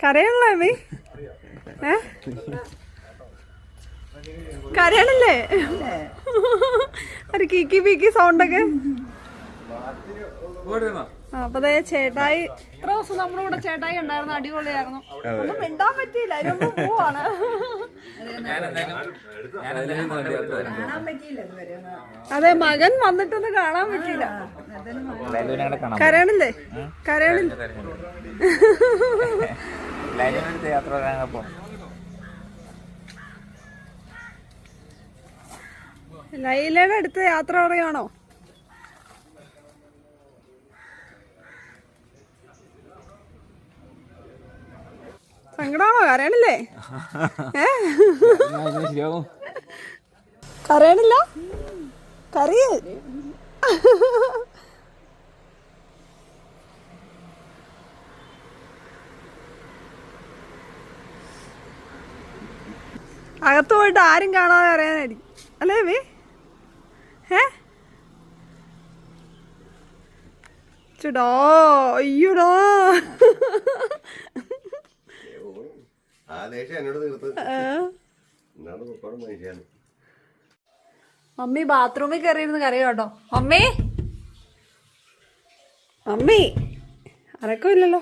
കരയണല്ലേ അമ്മി. ഏ? കരയണല്ലേ? ഒരു കീക്കി പീക്കി സൗണ്ടൊക്കെ അപ്പൊ ദേ ചേട്ടായി ഇത്ര ദിവസം നമ്മുടെ കൂടെ ചേട്ടായി ഉണ്ടായിരുന്നു അടിപൊളിയായിരുന്നു. ഒന്നും മിണ്ടാൻ പറ്റിയില്ല അതിനൊന്നും പോവാണ്. അതെ മകൻ വന്നിട്ടൊന്നും കാണാൻ പറ്റിയില്ല. കരയണില്ലേ? യാത്ര പറയാൻ പോണം? ലൈലയുടെ അടുത്ത് യാത്ര പറയുകയാണോ സങ്കടമാണോ കരയണില്ലേ? കരയണില്ല? കരയ്. അകത്ത് പോയിട്ട് ആരും കാണാതെ അറിയാനായിരിക്കും. അല്ലേ വേ? ഏ? ചുടോ അയ്യോടോ. മമ്മി ബാത്റൂമിൽ കയറിയിരുന്ന് കരയോ കേട്ടോ? മമ്മി? മമ്മി അനക്കമില്ലല്ലോ